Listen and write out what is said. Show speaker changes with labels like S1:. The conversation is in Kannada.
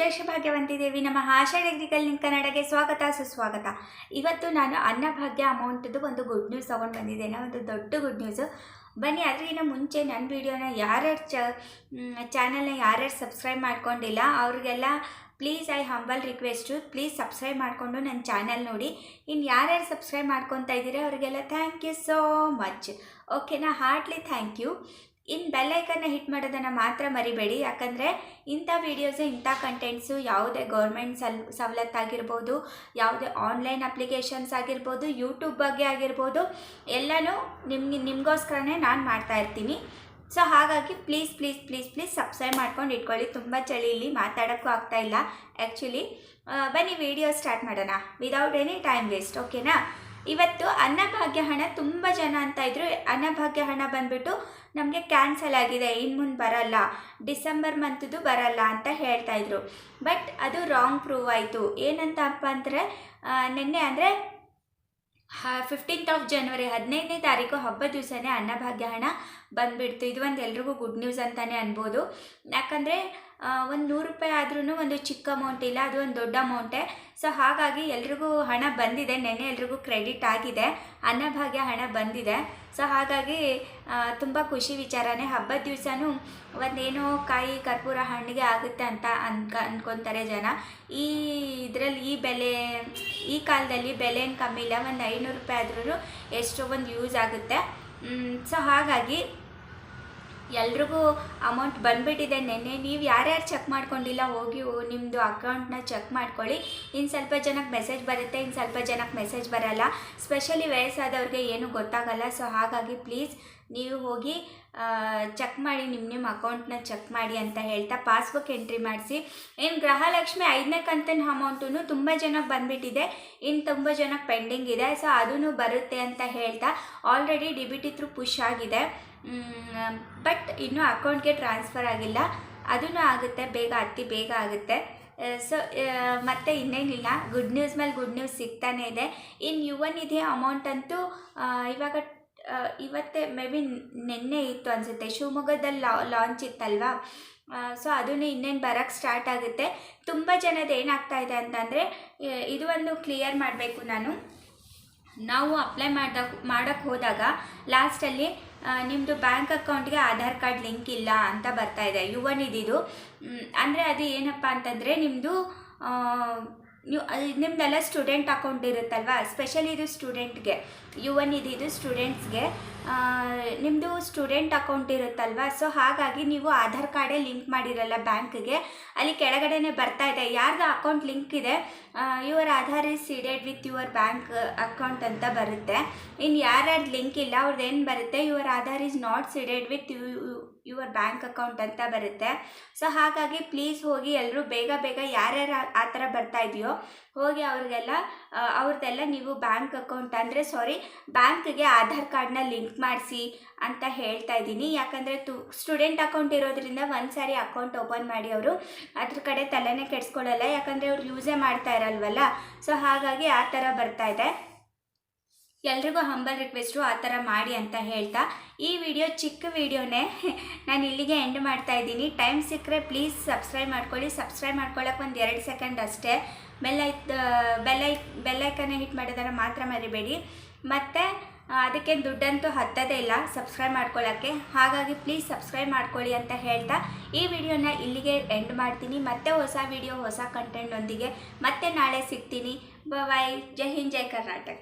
S1: ಭಾಗ್ಯವಂತಿದೇವಿ ನಮ್ಮ ಆಶಾ ಟೆಕ್ನಿಕಲ್ ಲಿಂಕ್ ಕನ್ನಡಗೆ ಸ್ವಾಗತ, ಸುಸ್ವಾಗತ. ಇವತ್ತು ನಾನು ಅನ್ನಭಾಗ್ಯ ಅಮೌಂಟ್ದು ಒಂದು ಗುಡ್ ನ್ಯೂಸ್ ತೊಗೊಂಡು ಬಂದಿದ್ದೇನೆ. ಒಂದು ದೊಡ್ಡ ಗುಡ್ ನ್ಯೂಸು ಬನ್ನಿ ಅದಕ್ಕಿಂತ ಮುಂಚೆ ನನ್ನ ವೀಡಿಯೋನ ಯಾರ್ಯಾರು ಚ ಚಾನಲ್ನ ಯಾರ್ಯಾರು ಸಬ್ಸ್ಕ್ರೈಬ್ ಮಾಡ್ಕೊಂಡಿಲ್ಲ, ಅವ್ರಿಗೆಲ್ಲ please I humble request please subscribe ಮಾಡಿಕೊಂಡು ನನ್ನ ಚಾನಲ್ ನೋಡಿ. ಇನ್ನು ಯಾರ್ಯಾರು ಸಬ್ಸ್ಕ್ರೈಬ್ ಮಾಡ್ಕೊತಾ ಇದ್ದೀರಾ, ಅವರಿಗೆಲ್ಲ ಥ್ಯಾಂಕ್ ಯು ಸೋ ಮಚ್ ಓಕೆನಾ ಹಾರ್ಟ್ಲಿ ಥ್ಯಾಂಕ್ ಯು ಇನ್ನು ಬೆಲ್ಲೈಕನ್ನ ಹಿಟ್ ಮಾಡೋದನ್ನು ಮಾತ್ರ ಮರಿಬೇಡಿ. ಯಾಕಂದರೆ ಇಂಥ ವೀಡಿಯೋಸು ಇಂಥ ಕಂಟೆಂಟ್ಸು ಯಾವುದೇ ಗೌರ್ಮೆಂಟ್ ಸಲ್, ಸವಲತ್ತಾಗಿರ್ಬೋದು, ಯಾವುದೇ ಆನ್ಲೈನ್ ಅಪ್ಲಿಕೇಶನ್ಸ್ ಆಗಿರ್ಬೋದು ಯೂಟ್ಯೂಬ್ ಬಗ್ಗೆ ಆಗಿರ್ಬೋದು, ಎಲ್ಲನೂ ನಿಮ್ಗೆ, ನಿಮಗೋಸ್ಕರನೇ ನಾನು ಮಾಡ್ತಾ ಇರ್ತೀನಿ. ಸೊ ಹಾಗಾಗಿ please please please please subscribe ಮಾಡ್ಕೊಂಡು ಇಟ್ಕೊಳ್ಳಿ. ತುಂಬ ಚಳಿ ಇಲ್ಲಿ ಮಾತಾಡೋಕ್ಕೂ ಆಗ್ತಾಯಿಲ್ಲ ಆ್ಯಕ್ಚುಲಿ ಬನ್ನಿ ವಿಡಿಯೋ ಸ್ಟಾರ್ಟ್ ಮಾಡೋಣ. ವಿದೌಟ್ ಎನಿ ಟೈಮ್ ವೇಸ್ಟ್ ಓಕೆನಾ ಇವತ್ತು ಅನ್ನಭಾಗ್ಯ ಹಣ ತುಂಬ ಜನ ಅಂತ ಇದ್ದರು ಅನ್ನಭಾಗ್ಯ ಹಣ ಬಂದ್ಬಿಟ್ಟು ನಮಗೆ ಕ್ಯಾನ್ಸಲ್ ಆಗಿದೆ. ಇನ್ನು ಮುಂದೆ ಬರಲ್ಲ. ಡಿಸೆಂಬರ್ ಮಂತದ್ದು ಬರಲ್ಲ ಅಂತ ಹೇಳ್ತಾ ಇದ್ರು. ಬಟ್ ಅದು ರಾಂಗ್ ಪ್ರೂವ್ ಆಯಿತು. ಏನಂತಪ್ಪ ಅಂದರೆ ನಿನ್ನೆ ಅಂದರೆ ಫಿಫ್ಟೀನ್ತ್ ಆಫ್ ಜನವರಿ ಹದಿನೈದನೇ ತಾರೀಕು ಹಬ್ಬದ ದಿವಸನೇ ಅನ್ನಭಾಗ್ಯ ಹಣ ಬಂದುಬಿಡ್ತು. ಇದು ಒಂದು ಎಲ್ರಿಗೂ ಗುಡ್ ನ್ಯೂಸ್ ಅಂತಲೇ ಅನ್ಬೋದು. ಯಾಕಂದರೆ ಒಂದು ನೂರು ರೂಪಾಯಿ ಆದ್ರೂ ಒಂದು ಚಿಕ್ಕ ಅಮೌಂಟ್ ಇಲ್ಲ. ಅದು ಒಂದು ದೊಡ್ಡ ಅಮೌಂಟೇ ಸೊ ಹಾಗಾಗಿ ಎಲ್ರಿಗೂ ಹಣ ಬಂದಿದೆ. ನೆನ್ನೆ ಎಲ್ರಿಗೂ ಕ್ರೆಡಿಟ್ ಆಗಿದೆ. ಅನ್ನಭಾಗ್ಯ ಹಣ ಬಂದಿದೆ. ಸೊ ಹಾಗಾಗಿ ತುಂಬ ಖುಷಿ ವಿಚಾರನೇ. ಹಬ್ಬದ ದಿವಸನೂ ಒಂದೇನೋ ಕಾಯಿ ಕರ್ಪೂರ ಹಣ್ಣಿಗೆ ಆಗುತ್ತೆ ಅಂತ ಅನ್ಕ ಅನ್ಕೊತಾರೆ ಜನ. ಈ ಇದರಲ್ಲಿ ಈ ಬೆಲೆ, ಈ ಕಾಲದಲ್ಲಿ ಬೆಲೆ ಏನು ಕಮ್ಮಿ ಇಲ್ಲ. ಒಂದು ಐನೂರು ರೂಪಾಯಿ ಆದ್ರೂ ಎಷ್ಟೋ ಒಂದು ಯೂಸ್ ಆಗುತ್ತೆ. ಸೊ ಹಾಗಾಗಿ ಎಲ್ರಿಗೂ ಅಮೌಂಟ್ ಬಂದ್ಬಿಟ್ಟಿದೆ. ನೆನ್ನೆ ನೀವು ಯಾರ್ಯಾರು ಚೆಕ್ ಮಾಡ್ಕೊಂಡಿಲ್ಲ, ಹೋಗಿ ನಿಮ್ಮದು ಅಕೌಂಟ್ನ ಚೆಕ್ ಮಾಡ್ಕೊಳ್ಳಿ. ಇನ್ನು ಸ್ವಲ್ಪ ಜನಕ್ಕೆ ಮೆಸೇಜ್ ಬರುತ್ತೆ ಇನ್ನು ಸ್ವಲ್ಪ ಜನಕ್ಕೆ ಮೆಸೇಜ್ ಬರಲ್ಲ. ಸ್ಪೆಷಲಿ ವಯಸ್ಸಾದವ್ರಿಗೆ ಏನೂ ಗೊತ್ತಾಗಲ್ಲ. ಸೊ ಹಾಗಾಗಿ ಪ್ಲೀಸ್ ನೀವು ಹೋಗಿ ಚೆಕ್ ಮಾಡಿ ನಿಮ್ಮ ನಿಮ್ಮ ಅಕೌಂಟ್ನ ಚೆಕ್ ಮಾಡಿ ಅಂತ ಹೇಳ್ತಾ ಪಾಸ್ಬುಕ್ ಎಂಟ್ರಿ ಮಾಡಿಸಿ. ಇನ್ನು ಗೃಹಲಕ್ಷ್ಮಿ ಐದನೇ ಕಂತಿನ ಅಮೌಂಟು ತುಂಬ ಜನಕ್ಕೆ ಬಂದ್ಬಿಟ್ಟಿದೆ. ಇನ್ನು ತುಂಬ ಜನಕ್ಕೆ ಪೆಂಡಿಂಗ್ ಇದೆ. ಸೊ ಅದೂ ಬರುತ್ತೆ ಅಂತ ಹೇಳ್ತಾ. Already D B T push ಆಗಿದೆ. ಬಟ್ ಇನ್ನೂ ಅಕೌಂಟ್ಗೆ ಟ್ರಾನ್ಸ್ಫರ್ ಆಗಿಲ್ಲ. ಅದೂ ಆಗುತ್ತೆ, ಬೇಗ, ಅತಿ ಬೇಗ ಆಗುತ್ತೆ. ಸೊ ಮತ್ತೆ ಇನ್ನೇನಿಲ್ಲ. ಗುಡ್ ನ್ಯೂಸ್ ಮೇಲೆ ಗುಡ್ ನ್ಯೂಸ್ ಸಿಗ್ತಾನೇ ಇದೆ. ಇನ್ನು ಯುವ ನಿಧಿ ಅಮೌಂಟ್ ಅಂತೂ ಇವಾಗ ಇವತ್ತೇ ಮೇ ಬಿ ನಿನ್ನೆ ಇತ್ತು ಅನಿಸುತ್ತೆ. ಶಿವಮೊಗ್ಗದಲ್ಲಿ ಲಾಂಚ್ ಇತ್ತಲ್ವಾ? ಸೊ ಅದೂ ಇನ್ನೇನು ಬರೋಕ್ಕೆ ಸ್ಟಾರ್ಟ್ ಆಗುತ್ತೆ. ತುಂಬ ಜನದ ಏನಾಗ್ತಾ ಇದೆ ಅಂತಂದರೆ ಇದು ಒಂದು ಕ್ಲಿಯರ್ ಮಾಡಬೇಕು ನಾನು. ನಾವು ಅಪ್ಲೈ ಮಾಡ್ದ ಮಾಡೋಕ್ಕೆ ಹೋದಾಗ ಲಾಸ್ಟಲ್ಲಿ ನಿಮ್ಮದು ಬ್ಯಾಂಕ್ ಅಕೌಂಟ್ಗೆ ಆಧಾರ್ ಕಾರ್ಡ್ ಲಿಂಕ್ ಇಲ್ಲ ಅಂತ ಬರ್ತಾ ಇದೆ. ಯುವ ನಿಧಿದು. ಅಂದರೆ ಅದು ಏನಪ್ಪ ಅಂತಂದರೆ ನಿಮ್ಮದು ನೀವು ನಿಮ್ಮದೆಲ್ಲ ಸ್ಟೂಡೆಂಟ್ ಅಕೌಂಟ್ ಇರುತ್ತಲ್ವಾ? ಸ್ಪೆಷಲ್ ಇದು ಸ್ಟೂಡೆಂಟ್ಗೆ ಯು ಎನ್ ಇದು ಇದು ಸ್ಟೂಡೆಂಟ್ಸ್ಗೆ ನಿಮ್ಮದು ಸ್ಟೂಡೆಂಟ್ ಅಕೌಂಟ್ ಇರುತ್ತಲ್ವಾ? ಸೊ ಹಾಗಾಗಿ ನೀವು ಆಧಾರ್ ಕಾರ್ಡೇ ಲಿಂಕ್ ಮಾಡಿರಲ್ಲ ಬ್ಯಾಂಕ್ಗೆ ಅಲ್ಲಿ ಕೆಳಗಡೆನೆ ಬರ್ತಾ ಇದೆ. ಯಾರ್ದು ಅಕೌಂಟ್ ಲಿಂಕ್ ಇದೆ? Your Aadhaar is seeded with your bank account ಅಂತ ಬರುತ್ತೆ. ಇನ್ನು ಯಾರ್ಯಾರ್ದು ಲಿಂಕ್ ಇಲ್ಲ ಅವ್ರದ್ದು ಏನು ಬರುತ್ತೆ? Your Aadhaar is not seeded with you your bank account ಅಂತ ಬರುತ್ತೆ. ಸೊ ಹಾಗಾಗಿ ಪ್ಲೀಸ್ ಹೋಗಿ ಎಲ್ಲರೂ ಬೇಗ ಬೇಗ ಯಾರ್ಯಾರು ಆ ಥರ ಬರ್ತಾ ಇದೆಯೋ ಹೋಗಿ ಅವ್ರಿಗೆಲ್ಲ ಅವ್ರದ್ದೆಲ್ಲ ನೀವು ಬ್ಯಾಂಕ್ ಅಕೌಂಟ್ ಅಂದರೆ ಸಾರಿ ಬ್ಯಾಂಕ್ಗೆ ಆಧಾರ್ ಕಾರ್ಡ್ನ ಲಿಂಕ್ ಮಾಡಿಸಿ ಅಂತ ಹೇಳ್ತಾ ಇದ್ದೀನಿ. ಯಾಕಂದರೆ ತು ಸ್ಟೂಡೆಂಟ್ ಅಕೌಂಟ್ ಇರೋದ್ರಿಂದ ಒಂದು ಸಾರಿ ಅಕೌಂಟ್ ಓಪನ್ ಮಾಡಿ ಅವರು, ಅದ್ರ ಕಡೆ ತಲೆನೇ ಕೆಡಿಸ್ಕೊಳ್ಳಲ್ಲ ಯಾಕಂದರೆ ಅವ್ರು ಯೂಸೇ ಮಾಡ್ತಾ ಇರಲ್ವಲ್ಲ. ಸೊ ಹಾಗಾಗಿ ಆ ಥರ ಬರ್ತಾ ಇದೆ. ಎಲ್ರಿಗೂ ಹಂಬಲ್ ರಿಕ್ವೆಸ್ಟು ಆ ಥರ ಮಾಡಿ ಅಂತ ಹೇಳ್ತಾ, ಈ ವಿಡಿಯೋ ಚಿಕ್ಕ ವಿಡಿಯೋನೇ ನಾನು ಇಲ್ಲಿಗೆ ಎಂಡ್ ಮಾಡ್ತಾ ಇದ್ದೀನಿ. ಟೈಮ್ ಸಿಕ್ಕರೆ ಪ್ಲೀಸ್ ಸಬ್ಸ್ಕ್ರೈಬ್ ಮಾಡ್ಕೊಳ್ಳಿ. ಸಬ್ಸ್ಕ್ರೈಬ್ ಮಾಡ್ಕೊಳ್ಳೋಕೆ ಒಂದು ಎರಡು ಸೆಕೆಂಡ್ ಅಷ್ಟೇ. ಬೆಲ್ಲೈ ಬೆಲ್ಲೈ ಬೆಲ್ಲೈಕನ್ನೇ ಹಿಟ್ ಮಾಡೋದನ್ನು ಮಾತ್ರ ಮರಿಬೇಡಿ. ಮತ್ತು ಅದಕ್ಕೆ ದುಡ್ಡಂತೂ ಹತ್ತದೇ ಇಲ್ಲ ಸಬ್ಸ್ಕ್ರೈಬ್ ಮಾಡ್ಕೊಳ್ಳೋಕ್ಕೆ ಹಾಗಾಗಿ ಪ್ಲೀಸ್ ಸಬ್ಸ್ಕ್ರೈಬ್ ಮಾಡ್ಕೊಳ್ಳಿ ಅಂತ ಹೇಳ್ತಾ, ಈ ವಿಡಿಯೋನ ಇಲ್ಲಿಗೆ ಎಂಡ್ ಮಾಡ್ತೀನಿ. ಮತ್ತೆ ಹೊಸ ವಿಡಿಯೋ ಹೊಸ ಕಂಟೆಂಟ್ನೊಂದಿಗೆ ಮತ್ತೆ ನಾಳೆ ಸಿಗ್ತೀನಿ. ಬಾಯ್ ಜೈ ಹಿಂದ್, ಜೈ ಕರ್ನಾಟಕ.